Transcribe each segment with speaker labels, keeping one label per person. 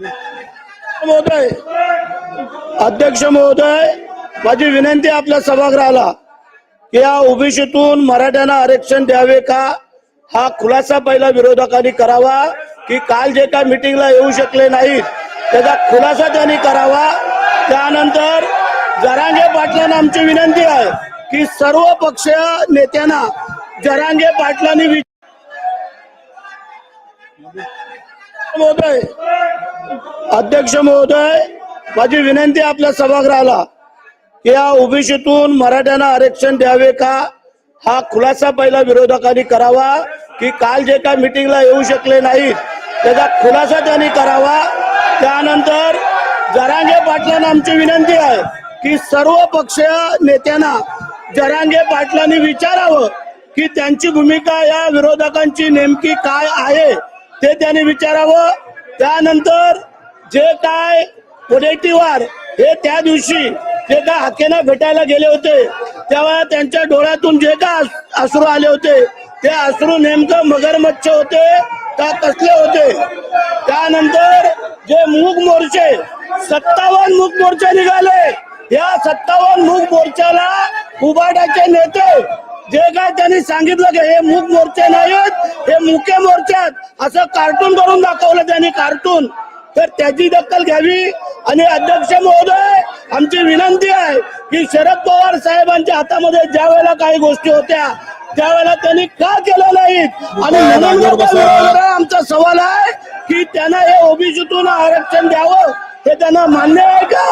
Speaker 1: महोदय अध्यक्ष महोदय माझी विनंती आपल्या सभागृहाला की या ओबीसीतून मराठ्यांना आरक्षण द्यावे का? हा खुलासा पहिला विरोधकांनी करावा की काल जे काय मिटिंगला येऊ शकले नाहीत त्याचा खुलासा त्यांनी करावा. त्यानंतर जरांगे पाटलांना आमची विनंती आहे की सर्व पक्ष नेत्यांना जरांगे पाटलांनी महोदय. अध्यक्ष महोदय माझी विनंती आपल्या सभागृहाला की या ओबीसीतून मराठ्यांना आरक्षण द्यावे का? हा खुलासा पहिला विरोधकांनी करावा की काल जे काय मिटिंगला येऊ शकले नाहीत त्याचा खुलासा त्यांनी करावा. त्यानंतर जरांगे पाटलांना आमची विनंती आहे की सर्व पक्षीय नेत्यांना जरांगे पाटलांनी विचारावं की त्यांची भूमिका या विरोधकांची नेमकी काय आहे? ते त्यांनी विचारावं. त्यानंतर जे काय वडेट्टीवार हे त्या दिवशी जे काय हाकेना भेटायला गेले होते तेव्हा त्यांच्या डोळ्यातून जे काय असरू अश्रू आले होते ते अश्रू नेमकं मगरमच्छ होते का कसले होते? त्यानंतर जे मूग मोर्चे सत्तावन्न मूग मोर्चे निघाले. या सत्तावन्न मूग मोर्चाला उबाडाचे नेते जे काय त्यांनी सांगितलं की हे मूग मोर्चे नाहीत हे मुके मोर्चे आहेत असं कार्टून करून दाखवलं त्यांनी कार्टून तर त्याची दखल घ्यावी आणि अध्यक्ष महोदय आमची विनंती आहे की शरद पवार साहेबांच्या हातामध्ये ज्या वेळेला काही गोष्टी होत्या त्यावेळेला त्यांनी का केलं नाहीत? आणि म्हणून आमचा सवाल आहे की त्यांना हे ओबीसीतून आरक्षण द्यावं हे त्यांना मान्य आहे का?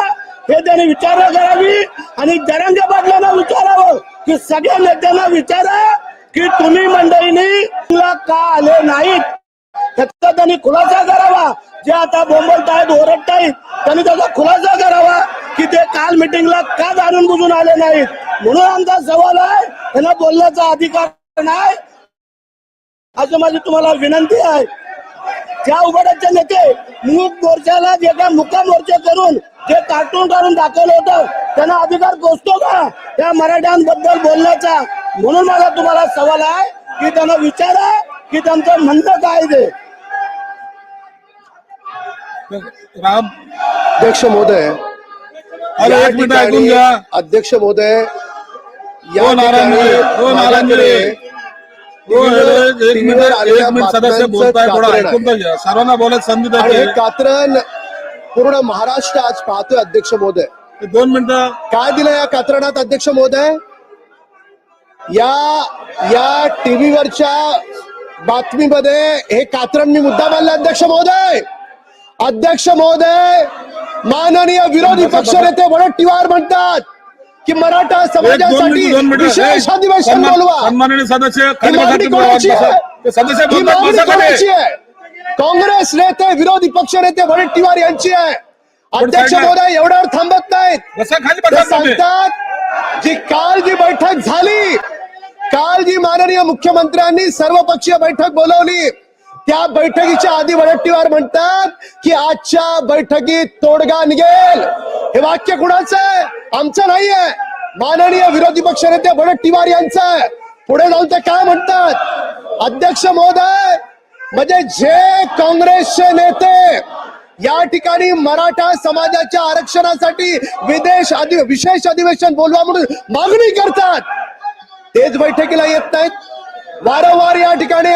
Speaker 1: हे त्यांनी विचारणा करावी आणि जरांगे पाटलांना विचारावं की सगळ्या नेत्यांना विचारा की तुम्ही मंडळींनी तुला का आले नाहीत? त्याचा त्यांनी खुलासा करावा. जे आता बोंबलतायत ओरडतायत त्यांनी त्याचा खुलासा करावा की ते काल मिटिंगला का जाणून बुजून आले नाहीत? म्हणून आमचा सवाल आहे त्यांना बोलण्याचा अधिकार नाही. असं माझी तुम्हाला विनंती आहे. त्या उघड्याचे नेते मूक मोर्चाला जे काय मुका मोर्चे करून जे कार्टून करून दाखवलं होतं त्यांना अधिकार पोचतो का? त्या मराठ्यांबद्दल बोलण्याचा. म्हणून माझा तुम्हाला सवाल आहे की त्यांना विचारा की त्यांचं म्हणणं काय ते.
Speaker 2: राम.
Speaker 3: अध्यक्ष महोदय या ठिकाणी अध्यक्ष महोदय या
Speaker 2: हो नारायण
Speaker 3: ठिकाणी
Speaker 2: हो हो, सर्वांना बोलायची संधी
Speaker 3: कात्रण पूर्ण महाराष्ट्र आज पाहतोय अध्यक्ष महोदय.
Speaker 2: दोन मिनिटं.
Speaker 3: काय दिलं या कात्रणात अध्यक्ष महोदय? या या टीव्हीवरच्या बातमीमध्ये हे कात्रण मी मुद्दा मानला अध्यक्ष महोदय. अध्यक्ष महोदय माननीय विरोधी पक्ष नेते वडट्टीवार म्हणतात की मराठा समाजासाठी विशेष अधिवेशन बोलवा.
Speaker 2: सदस्य
Speaker 3: काँग्रेस नेते विरोधी पक्ष नेते वडट्टीवार यांची आहे. अध्यक्ष. महोदय एवढ्यावर थांबत नाहीत. सांगतात जी काल जी बैठक झाली काल जी माननीय मुख्यमंत्र्यांनी सर्वपक्षीय बैठक बोलवली. त्या बैठकीच्या आधी वडट्टीवार म्हणतात की आजच्या बैठकीत तोडगा निघेल. हे वाक्य कुणाचं आहे? आमचं नाहीये माननीय विरोधी पक्ष नेते वडट्टीवार यांचं आहे. पुढे जाऊन ते काय म्हणतात? अध्यक्ष महोदय म्हणजे जे काँग्रेसचे नेते या ठिकाणी मराठा समाजाच्या आरक्षणासाठी विदेश अधि विशेष अधिवेशन बोलवा म्हणून मागणी करतात. तेच बैठकीला येत नाहीत. वारंवार या ठिकाणी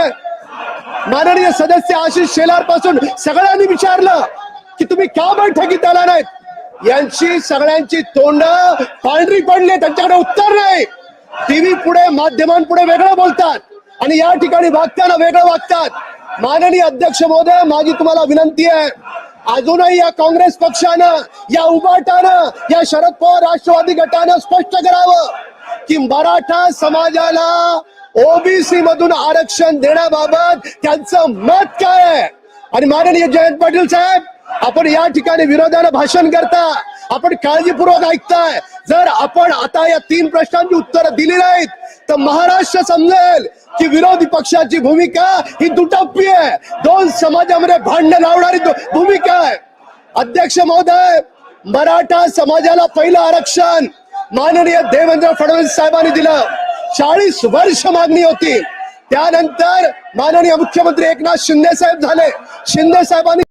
Speaker 3: माननीय सदस्य आशिष शेलारपासून सगळ्यांनी विचारलं की तुम्ही का बैठकीत आला नाहीत? यांची सगळ्यांची तोंड पांढरी पडली त्यांच्याकडे उत्तर नाही. टीव्ही पुढे माध्यमांपुढे वेगळं बोलतात आणि या ठिकाणी वागताना वेगळं वागतात. माननीय अध्यक्ष महोदय माझी तुम्हाला विनंती आहे अजूनही या काँग्रेस पक्षानं या उबाटानं या शरद पवार राष्ट्रवादी गटानं स्पष्ट करावं की मराठा समाजाला ओबीसी मधून आरक्षण देण्याबाबत त्यांचं मत काय आहे? आणि माननीय जयंत पाटील साहेब आपण या ठिकाणी विरोधानं भाषण करता. आपण काळजीपूर्वक ऐकताय. जर आपण आता या तीन प्रश्नांची उत्तरं दिली नाहीत तर महाराष्ट्र समजेल की विरोधी पक्षाची भूमिका ही दुटप्पी आहे. दोन समाजामध्ये भांडण लावणारी भूमिका आहे. अध्यक्ष महोदय मराठा समाजाला पहिलं आरक्षण माननीय देवेंद्र फडणवीस साहेबांनी दिलं. चाळीस वर्ष मागणी होती. त्यानंतर माननीय मुख्यमंत्री एकनाथ शिंदे साहेब झाले. शिंदे साहेबांनी